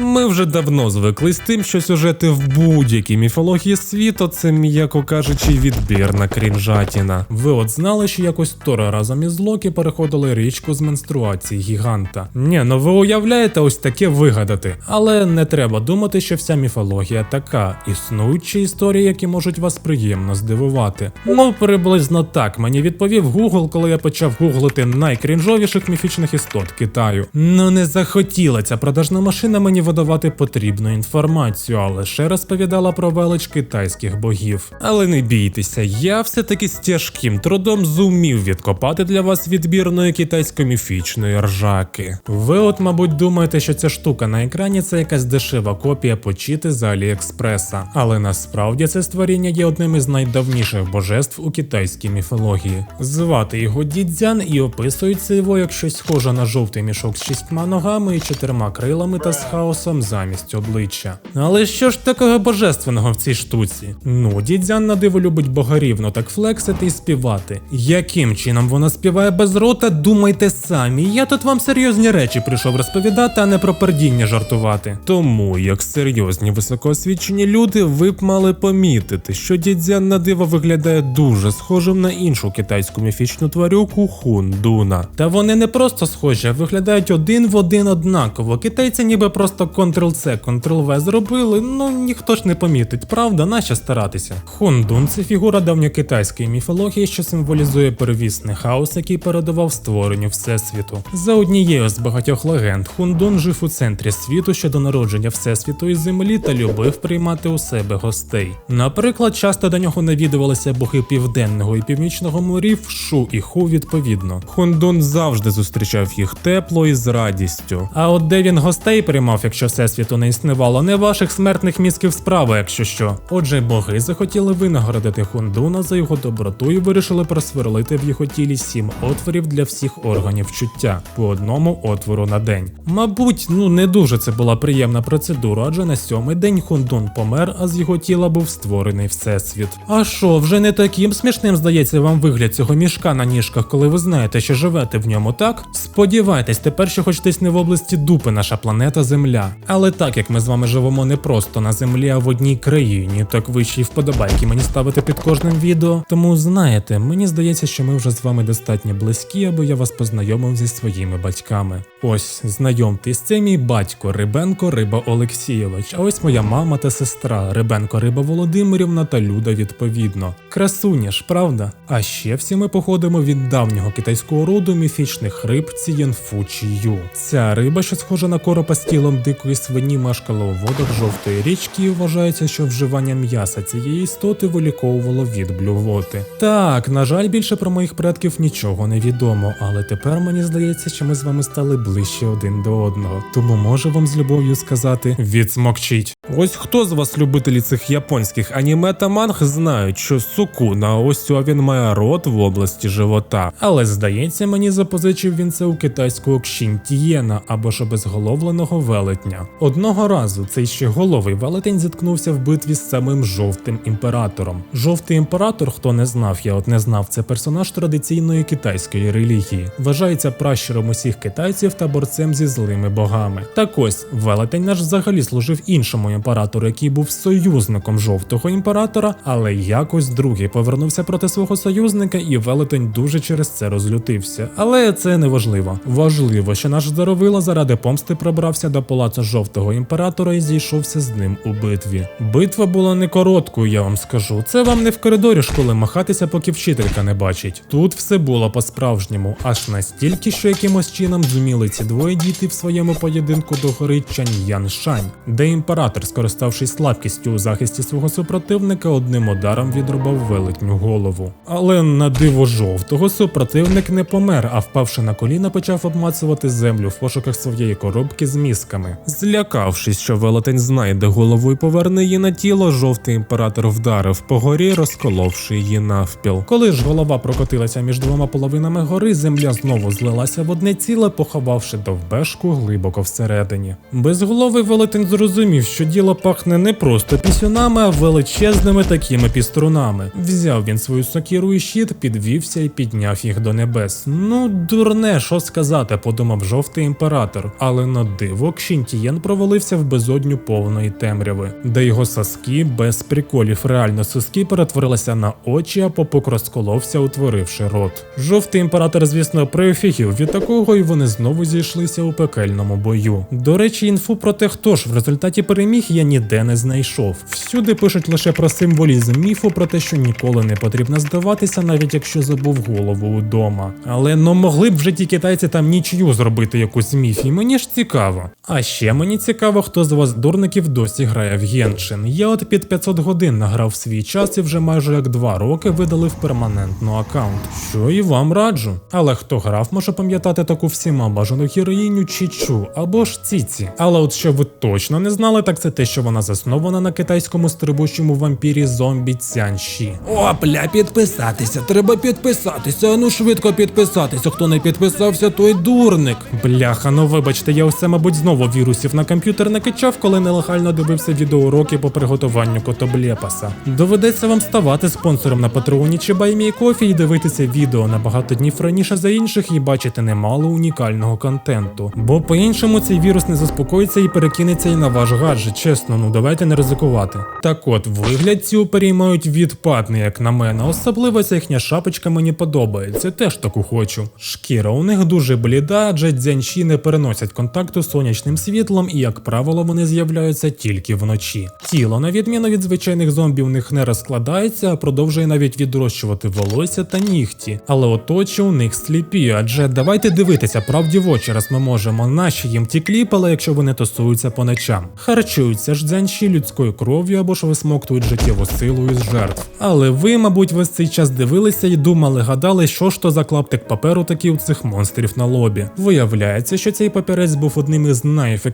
Ми вже давно звикли з тим, що сюжети в будь-якій міфології світу це, м'яко кажучи, відбірна крінжатіна. Ви от знали, що якось Тора разом із Локі переходили річку з менструації гіганта. Ні, ну ви уявляєте ось таке вигадати. Але не треба думати, що вся міфологія така. Існують ще історії, які можуть вас приємно здивувати. Ну, приблизно так мені відповів Google, коли я почав гуглити найкрінжовіших міфічних істот Китаю. Ну не захотіла ця продажна машина мені видавати потрібну інформацію, а лише розповідала про велич китайських богів. Але не бійтеся, я все-таки з тяжким трудом зумів відкопати для вас відбірної китайсько-міфічної ржаки. Ви от, мабуть, думаєте, що ця штука на екрані це якась дешева копія почити з Аліекспреса, але насправді це створіння є одним із найдавніших божеств у китайській міфології. Звати його Дідзян і описується його як щось схоже на жовтий мішок з шістьма ногами і чотирма крилами та з хаосом замість обличчя. Але що ж такого божественного в цій штуці? Ну, Дідзян на диво любить богорівно так флексити і співати. Яким чином вона співає без рота, думайте самі. Я тут вам серйозні речі прийшов розповідати, а не про пердіння жартувати. Тому, як серйозні високоосвічені люди, ви б мали помітити, що Дідзян на диво виглядає дуже схожим на іншу китайську міфічну тварюку Хундуна. Та вони не просто схожі, а виглядають один в один однаково. Китайці ніби просто Ctrl-C, Ctrl-V зробили, ну ніхто ж не помітить, правда, нащо старатися. Хундун це фігура давньокитайської міфології, що символізує первісний хаос, який передавав створенню всесвіту. За однією з багатьох легенд, Хундун жив у центрі світу ще до народження всесвіту і землі та любив приймати у себе гостей. Наприклад, часто до нього навідувалися боги південного і північного морів, Шу і Ху відповідно. Хундун завжди зустрічав їх тепло і з радістю. А от де він гостей приймав, якщо всесвіту не існувало, не ваших смертних мізків справа, якщо що. Отже, боги захотіли винагородити Хундуна за його доброту і вирішили просверлити в його тілі сім отворів для всіх органів чуття по одному отвору на день. Мабуть, ну не дуже це була приємна процедура, адже на сьомий день Хундун помер, а з його тіла був створений всесвіт. А що, вже не таким смішним здається вам вигляд цього мішка на ніжках, коли ви знаєте, що живете в ньому, так? Сподівайтесь, тепер що хоч десь не в області дупи наша планета Земля. Але так як ми з вами живемо не просто на землі, а в одній країні, так ви ще й вподобайки мені ставите під кожним відео. Тому знаєте, мені здається, що ми вже з вами достатньо близькі, аби я вас познайомив зі своїми батьками. Ось, знайомтесь, це мій батько Рибенко Риба Олексійович, а ось моя мама та сестра Рибенко Риба Володимирівна та Люда відповідно. Красуня ж, правда? А ще всі ми походимо від давнього китайського роду міфічних риб Цієнфу Чію. Ця риба, що схожа на коропа з тілом дикої свині, мешкала у водах жовтої річки і вважається, що вживання м'яса цієї істоти виліковувало від блювоти. Так, на жаль, більше про моїх предків нічого не відомо, але тепер мені здається, що ми з вами стали ближче один до одного. Тому можу вам з любов'ю сказати відсмокчіть. Ось хто з вас любителі цих японських аніме та манг знають, що Сукуна ось він має рот в області живота. Але здається, мені запозичив він це у китайського кшінтієна або ж обезголовленого велетня. Одного разу цей ще головий велетень зіткнувся в битві з самим жовтим імператором. Жовтий імператор, хто не знав, я от не знав, це персонаж традиційної китайської релігії. Вважається пращуром усіх китайців та борцем зі злими богами. Так ось велетень наш взагалі служив іншому імператору, який був союзником жовтого імператора, але якось другий повернувся проти свого союзника, і велетень дуже через це розлютився. Але це не важливо. Важливо, що наш здоровило заради помсти пробрався до палацу жовтого імператора і зійшовся з ним у битві. Битва була не короткою, я вам скажу. Це вам не в коридорі школи махатися, поки вчителька не бачить. Тут все було по-справжньому, аж настільки, що якимось чином зуміли ці двоє дійти в своєму поєдинку до гори Чаньяншань, де імператор, скориставшись слабкістю у захисті свого супротивника, одним ударом відрубав велетню голову. Але на диво жовтого супротивник не помер, а впавши на коліна, почав обмацувати землю в пошуках своєї коробки з мізками. Злякавшись, що велетень знайде голову і поверне її на тіло, жовтий імператор вдарив по горі, розколовши її навпіл. Коли ж голова прокотилася між двома половинами гори, земля знову злилася в одне ціле, поховавши довбешку глибоко всередині. Безголовий велетень зрозумів, що діло пахне не просто пісюнами, а величезними такими піструнами. Взяв він свою сокіру і щит, підвівся і підняв їх до небес. Ну, дурне, що сказати, подумав жовтий імператор. Але на диво Тієн провалився в безодню повної темряви, де його соски без приколів реально соски перетворилися на очі, а попук розколовся, утворивши рот. Жовтий імператор, звісно, прифігів від такого, і вони знову зійшлися у пекельному бою. До речі, інфу про те, хто ж в результаті переміг, я ніде не знайшов. Всюди пишуть лише про символізм міфу, про те, що ніколи не потрібно здаватися, навіть якщо забув голову удома. Але ну могли б вже ті китайці там нічию зробити якусь міфі. Мені ж цікаво. А ще мені цікаво, хто з вас дурників досі грає в Геншин. Я от під 500 годин награв свій час і вже майже як два роки видалив перманентно аккаунт. Що і вам раджу. Але хто грав, може пам'ятати таку всіма бажану героїню Чічу або ж Ціці. Але от що ви точно не знали, так це те, що вона заснована на китайському стрибучому вампірі зомбі Цянші. О, бля, підписатися, треба підписатися. Ну швидко підписатися. Хто не підписався, той дурник. Бляха, ну вибачте, я все, мабуть, знову вірусів на комп'ютер накачав, коли нелегально дивився відеоуроки по приготуванню котоблєпаса. Доведеться вам ставати спонсором на Патреоні чи Баймій Кофі і дивитися відео на багато днів раніше за інших і бачити немало унікального контенту. Бо по-іншому цей вірус не заспокоїться і перекинеться і на ваш гаджет. Чесно, ну давайте не ризикувати. Так от, вигляд ці переймають відпадний, як на мене. Особливо ця їхня шапочка мені подобається, теж таку хочу. Шкіра у них дуже бліда, адже дзянші не переносять контакту з сонячним світлом, і, як правило, вони з'являються тільки вночі. Тіло, на відміну від звичайних зомбі, у них не розкладається, а продовжує навіть відрощувати волосся та нігті. Але от очі у них сліпі, адже давайте дивитися правді в очі, раз ми можемо. Наші їм ті кліпали, якщо вони тусуються по ночам. Харчуються ж дзянші людською кров'ю або ж висмоктують життєву силу із жертв. Але ви, мабуть, весь цей час дивилися і думали, гадали, що ж то за клаптик паперу такі у цих монстрів на лобі. Виявляється, що цей папірець був одним із найефективніших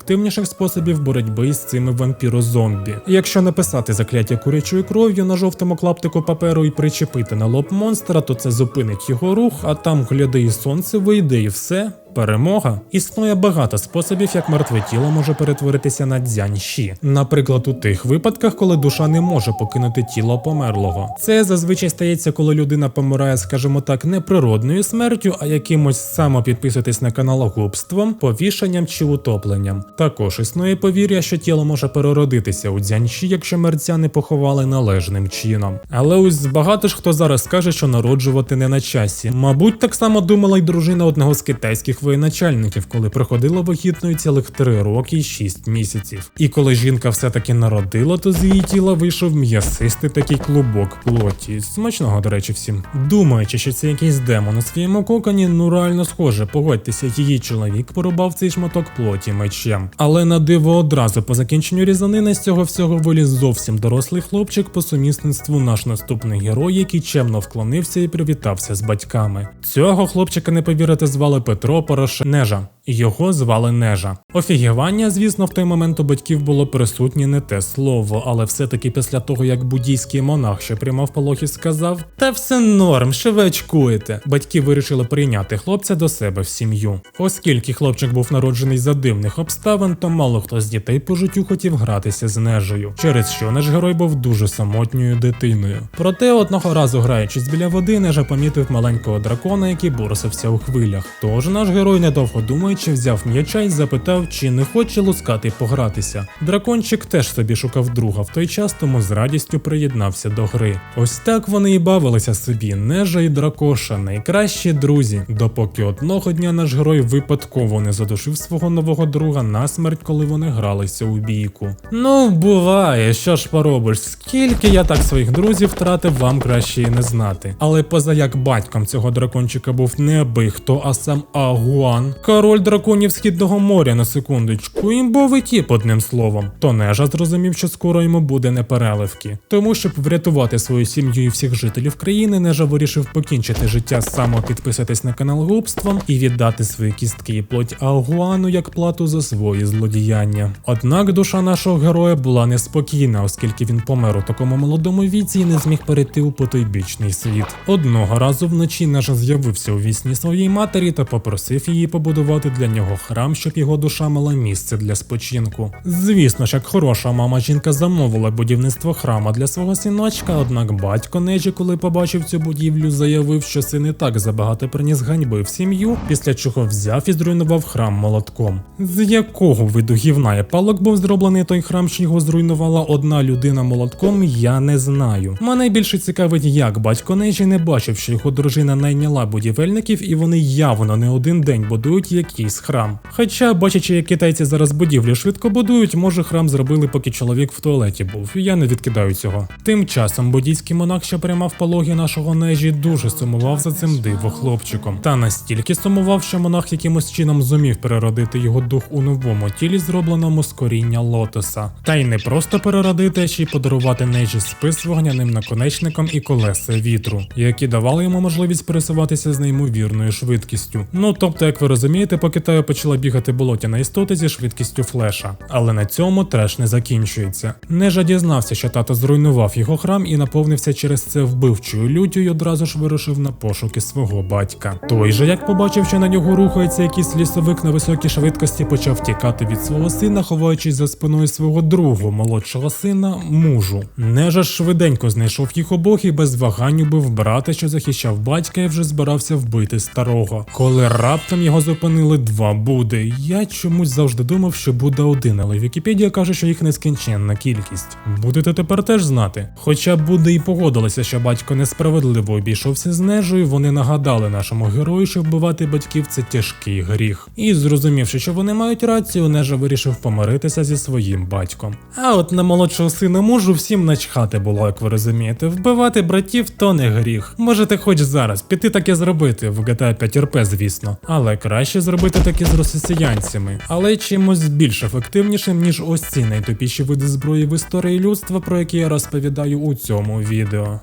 способів боротьби з цими вампірозомбі. Якщо написати закляття курячою кров'ю на жовтому клаптику паперу і причепити на лоб монстра, то це зупинить його рух, а там гляди і сонце вийде і все. Перемога існує багато способів, як мертве тіло може перетворитися на дзяньші. Наприклад, у тих випадках, коли душа не може покинути тіло померлого. Це зазвичай стається, коли людина помирає, скажімо так, не природною смертю, а якимось самопідписуйтесь на канал глупством, повішенням чи утопленням. Також існує повір'я, що тіло може переродитися у дзяньші, якщо мерця не поховали належним чином. Але ось багато ж хто зараз скаже, що народжувати не на часі. Мабуть, так само думала й дружина одного з китайських воєначальників, коли проходила вагітною цілих 3 роки і 6 місяців. І коли жінка все-таки народила, то з її тіла вийшов м'ясистий такий клубок плоті. Смачного, до речі, всім. Думаючи, що це якийсь демон у своєму коконі, ну реально схоже, погодьтеся, її чоловік порубав цей шматок плоті мечем. Але на диво одразу по закінченню різанини з цього всього виліз зовсім дорослий хлопчик по сумісництву наш наступний герой, який чемно вклонився і привітався з батьками. Цього хлопчика не повірите звали Петро також. Його звали Нежа. Офігівання, звісно, в той момент у батьків було присутнє не те слово, але все-таки після того, як буддійський монах, що приймав полохи, сказав: Та все норм, що ви очкуєте. Батьки вирішили прийняти хлопця до себе в сім'ю. Оскільки хлопчик був народжений за дивних обставин, то мало хто з дітей по життю хотів гратися з нежею, через що наш герой був дуже самотньою дитиною. Проте одного разу, граючись біля води, нежа помітив маленького дракона, який борсився у хвилях. Тож наш герой, недовго думаючи, взяв м'яча і запитав, чи не хоче лускати погратися. Дракончик теж собі шукав друга в той час, тому з радістю приєднався до гри. Ось так вони і бавилися собі, нежа і дракоша, найкращі друзі, допоки одного дня наш герой випадково не задушив свого нового друга насмерть, коли вони гралися у бійку. Ну, буває, що ж поробиш, скільки я так своїх друзів втратив, вам краще і не знати. Але поза як батьком цього дракончика був не аби хто, а сам Агуан, король драконів Східного моря на секундочку, імбовий тіп одним словом. То нежа зрозумів, що скоро йому буде непереливки. Тому, щоб врятувати свою сім'ю і всіх жителів країни, нежа вирішив покінчити життя самопідписатись на канал глупством і віддати свої кістки і плоть Агуану як плату за свої злодіяння. Однак душа нашого героя була неспокійна, оскільки він помер у такому молодому віці і не зміг перейти у потойбічний світ. Одного разу вночі нежа з'явився у вісні своїй матері та попросив її побудувати для нього храм, щоб його душа мала місце для спочинку. Звісно ж, як хороша мама жінка замовила будівництво храма для свого синочка, однак батько Нежі, коли побачив цю будівлю, заявив, що син і так забагато приніс ганьби в сім'ю, після чого взяв і зруйнував храм молотком. З якого виду гівна і палок був зроблений той храм, що його зруйнувала одна людина молотком, я не знаю. Мене більше цікавить, як батько Нежі не бачив, що його дружина найняла будівельників, і вони явно не один день будують якийсь храм. Хоча, бачачи, як китайці зараз будівлі швидко будують, може храм зробили, поки чоловік в туалеті був. Я не відкидаю цього. Тим часом буддійський монах, що приймав пологи нашого нежі, дуже сумував за цим диво хлопчиком. Та настільки сумував, що монах якимось чином зумів переродити його дух у новому тілі, зробленому з коріння лотоса. Та й не просто переродити, а ще й подарувати нежі спис вогняним наконечником і колеса вітру, які давали йому можливість пересуватися з неймовірною швидкістю. Ну тобто, як ви розумієте, по Китаю почала бігати болотяна істота зі швидкістю флеша. Але на цьому треш не закінчується. Нежа дізнався, що тато зруйнував його храм і наповнився через це вбивчою люттю і одразу ж вирушив на пошуки свого батька. Той же, як побачив, що на нього рухається якийсь лісовик на високій швидкості, почав тікати від свого сина, ховаючись за спиною свого другого молодшого сина, мужу. Нежа швиденько знайшов їх обох і без вагань убив брата, що захищав батька, і вже збирався вбити старого. Коли раптом його зупинили два буди. Я чомусь завжди думав, що буде один, але Вікіпедія каже, що їх нескінченна кількість. Будете тепер теж знати. Хоча Будди і погодилися, що батько несправедливо обійшовся з нежею, вони нагадали нашому герою, що вбивати батьків це тяжкий гріх. І зрозумівши, що вони мають рацію, нежа вирішив помиритися зі своїм батьком. А от на молодшого сина мужу всім начхати було, як ви розумієте. Вбивати братів то не гріх. Можете хоч зараз піти таке зробити в GTA 5 RP, звісно. Але краще зробити таке з росіянцями, але чимось більш ефективнішим, ніж ось ці найтупіші види зброї в історії людства, про які я розповідаю у цьому відео.